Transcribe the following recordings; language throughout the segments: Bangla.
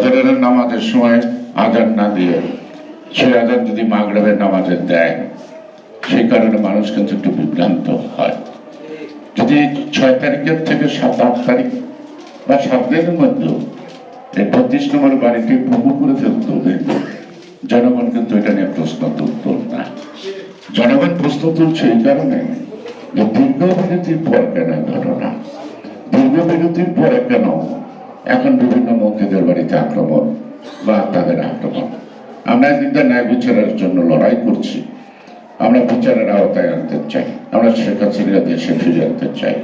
ফজরের নামাজের সময় আজান না দিয়ে সে আজান যদি মাগরেবের নামাজে দেয়, সেই কারণে মানুষ কিন্তু একটু বিভ্রান্ত হয়। যদি ছয় তারিখের থেকে সাত, আট তারিখ বা সাত দিনের মধ্যেও এই বত্রিশ নম্বর বাড়িটি ভুগু করে ফেলতে হবে, জনগণ কিন্তু এটা নিয়ে প্রশ্ন তুলত না। জনগণ প্রশ্ন তুলছে এই কারণে যে দীর্ঘ বিরতির পর কেন ঘটনা? দীর্ঘ বিরতির পরে কেন এখন বিভিন্ন মন্ত্রীদের বাড়িতে আক্রমণ বা তাদের আক্রমণ। আমরা এদিকটা ন্যায় বিচারের জন্য লড়াই করছি, আমরা বিচারের আওতায় আনতে চাই, আমরা শেখ হাসিনা দেশে ফিরে আনতে চাই।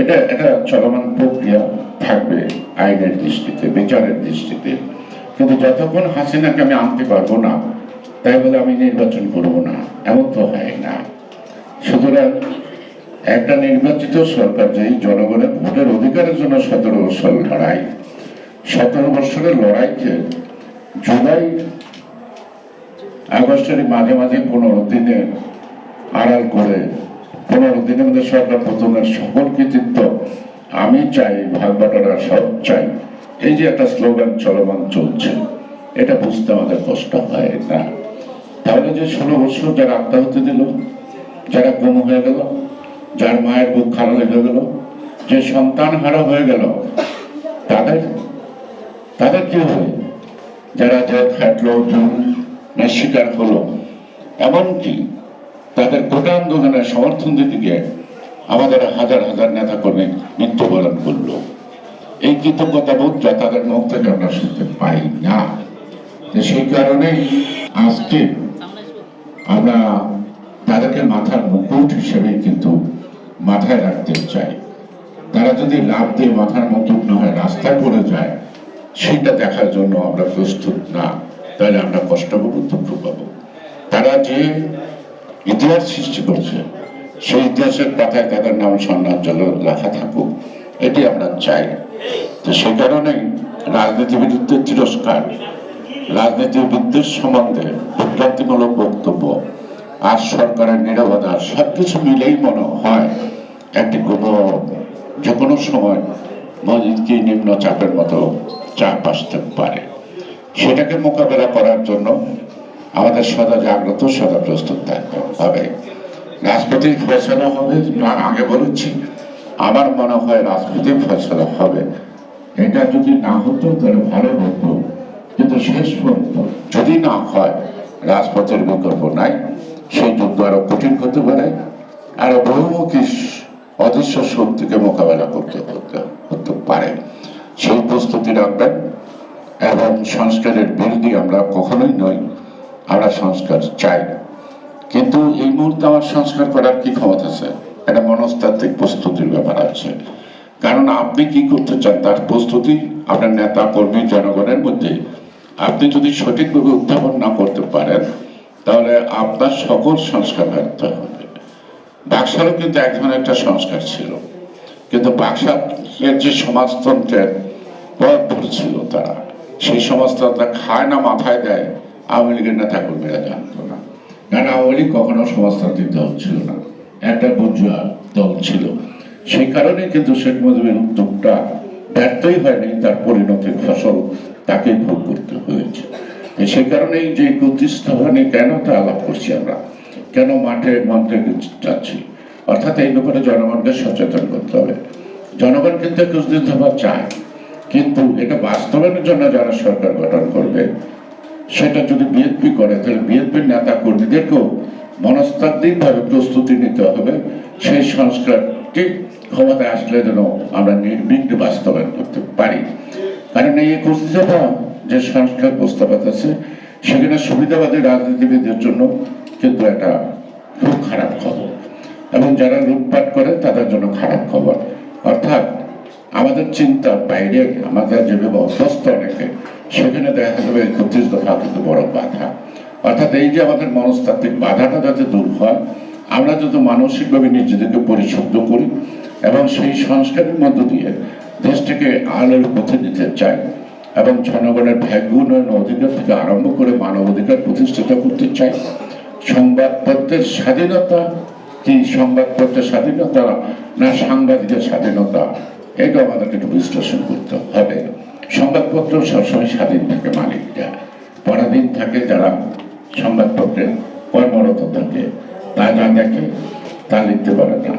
এটা এটা চলমান প্রক্রিয়া থাকবে আইনের দৃষ্টিতে, বিচারের দৃষ্টিতে। কিন্তু যতক্ষণ হাসিনাকে আমি আনতে পারব না, তাই বলে আমি নির্বাচন করব না, এমন তো হয় না। সুতরাং একটা নির্বাচিত সরকার যেই জনগণের ভোটের অধিকারের জন্য সতেরো বছর লড়াই। সতেরো বছরের লড়াইকে জুলাই আগস্টের মাঝে মাঝে পনেরো দিনে আড়াল করে, পনেরো দিনের মধ্যে সরকার প্রথমের সকল কৃতিত্ব আমি চাই ভাগ বাটোয়ারা সব চাই। এই যে একটা স্লোগান চলমান চলছে, এটা বুঝতে আমাদের কষ্ট হয় না। তাহলে যে ষোলো বছর যারা আত্মাহতি দিল, যারা গুম হয়ে গেল যার মায়ের বুক খারাপ হয়ে গেল, যে সন্তান হারা হয়ে গেল, তাদের তাদের কি হবে? যারা জেল খাটলো না শিকার হলো এমনকি তাদের গোটা আন্দোলনের সমর্থন দিতে গিয়ে আমাদের হাজার হাজার নেতা কর্মী মৃত্যুবরণ করল। এই কৃতজ্ঞতা বোধটা তাদের মুখ থেকে আমরা শুনতে পাই না। সেই কারণেই আজকে আমরা তাদেরকে মাথার মুকুট হিসেবে কিন্তু মাথায় রাখতে চাই। তারা যদি লাভ দিয়ে মাথার মতো না হয় রাস্তায় পড়ে যায়, সেটা দেখার জন্য আমরা প্রস্তুত না, তাহলে আমরা কষ্ট পাবো, দুঃখ পাবো। তারা যে ইতিহাস সৃষ্টি করছে, সেই ইতিহাসের পাতায় তাদের নাম স্বর্ণাঞ্চল লেখা থাকুক, এটি আমরা চাই। তো সে কারণেই রাজনীতিবিদদের তিরস্কার, রাজনীতিবিদদের সম্বন্ধে বিভ্রান্তিমূলক বক্তব্য, আর সরকারের নিরবতা, সবকিছু মিলেই মনে হয় একটি কোনো যে কোনো সময় মসজিদকে নিম্ন চাপের মতো চাপ আসতে পারে। সেটাকে মোকাবেলা করার জন্য আমাদের সদা জাগ্রত, সদা প্রস্তুত থাকতে হবে। রাজনীতির ফয়সলা হবে আগে বলেছি, আমার মনে হয় রাজনীতির ফয়সলা হবে। এটা যদি না হতো, তাহলে ভালো হতো। কিন্তু শেষ পর্যন্ত যদি না হয়, রাজপথের বিকল্প নাই। সেই যুদ্ধ আরও কঠিন হতে পারে। আরও বহুমুখী অদৃশ্য শক্তিকে মোকাবেলা করতে হতে পারে। সেই প্রস্তুতি রাখবেন এবং সংস্কারের বিরোধী আমরা কখনোই নই, আমরা সংস্কার চাই। কিন্তু এই মুহূর্তে আমার সংস্কার করার কি ক্ষমতা আছে? একটা মনস্তাত্ত্বিক প্রস্তুতির ব্যাপার আছে। কারণ আপনি কি করতে চান? তার প্রস্তুতি আপনার নেতা, কর্মী, জনগণের মধ্যে। আপনি যদি সঠিকভাবে উত্থাপন না করতে পারেন, তাহলে আপনার সকল সংস্কার ব্যর্থ হবে। বাক্সারও কিন্তু এক ধরনের একটা সংস্কার ছিল, কিন্তু বাক্সার যে সমাজতন্ত্রের পথ ধরছিল তারা সেই সমাজতন্ত্র খায় না, মাথায় দেয়, আওয়ামী লীগের নেতা কর্মীরা জানতো না। কারণ আওয়ামী লীগ কখনো সমাজতান্ত্রিক দল ছিল না, একটা বুঝুয়া দল ছিল। সেই কারণে কিন্তু শেখ মুজিবের উদ্যোগটা ব্যর্থই হয়নি, তার পরিণতির ফসল তাকে ভোগ করতে হয়েছে। সেই কারণেই যে প্রতিস্থাপনে কেন তা আলাপ করছি আমরা। কেন মাঠে মন্ত্রে যাচ্ছি? অর্থাৎ এই ব্যাপারে জনগণকে সচেতন করতে হবে। জনগণ কিন্তু একুশ দিন সভা চায়, কিন্তু এটা বাস্তবায়নের জন্য যারা সরকার গঠন করবে, সেটা যদি বিএনপি করে, তাহলে বিএনপির নেতা কর্মীদেরকেও মনস্তাত্ত্বিকভাবে প্রস্তুতি নিতে হবে। সেই সংস্কারটি ক্ষমতায় আসলে যেন আমরা নির্বিঘ্নে বাস্তবায়ন করতে পারি। কারণ এই একুশ যে সংস্কার প্রস্তাব আছে, সেখানে সুবিধাবাদী রাজনীতিবিদের জন্য কিন্তু একটা খুব খারাপ খবর। এবং যারা লুটপাট করে, তাদের জন্য খারাপ খবর। অর্থাৎ, আমাদের চিন্তার বাইরে, আমাদের যেভাবে অভ্যস্ত অনেকে, সেখানে দেখা যাবে একত্রিশ দফা কিন্তু বড় বাধা। অর্থাৎ এই যে আমাদের মনস্তাত্ত্বিক বাধাটা যাতে দূর হয়, আমরা যাতে মানসিকভাবে নিজেদেরকে পরিশুদ্ধ করি এবং সেই সংস্কারের মধ্য দিয়ে দেশটাকে আলোর পথে নিতে চাই এবং জনগণের ভাগ্য উন্নয়ন অধিকার থেকে আরম্ভ করে মানব অধিকার প্রতিষ্ঠিত করতে চাই সংবাদপত্রের স্বাধীনতা। কি সংবাদপত্রের স্বাধীনতা না? সাংবাদিকের স্বাধীনতা? এটা আমাদেরকে একটু বিশ্লেষণ করতে হবে। সংবাদপত্র সবসময় স্বাধীন থাকে মালিকটা পরাধীন থাকে যারা সংবাদপত্রে কর্মরত থাকে তা যা দেখে তা লিখতে পারে না।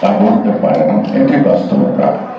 তা বলতে পারে না। এটি বাস্তবতা।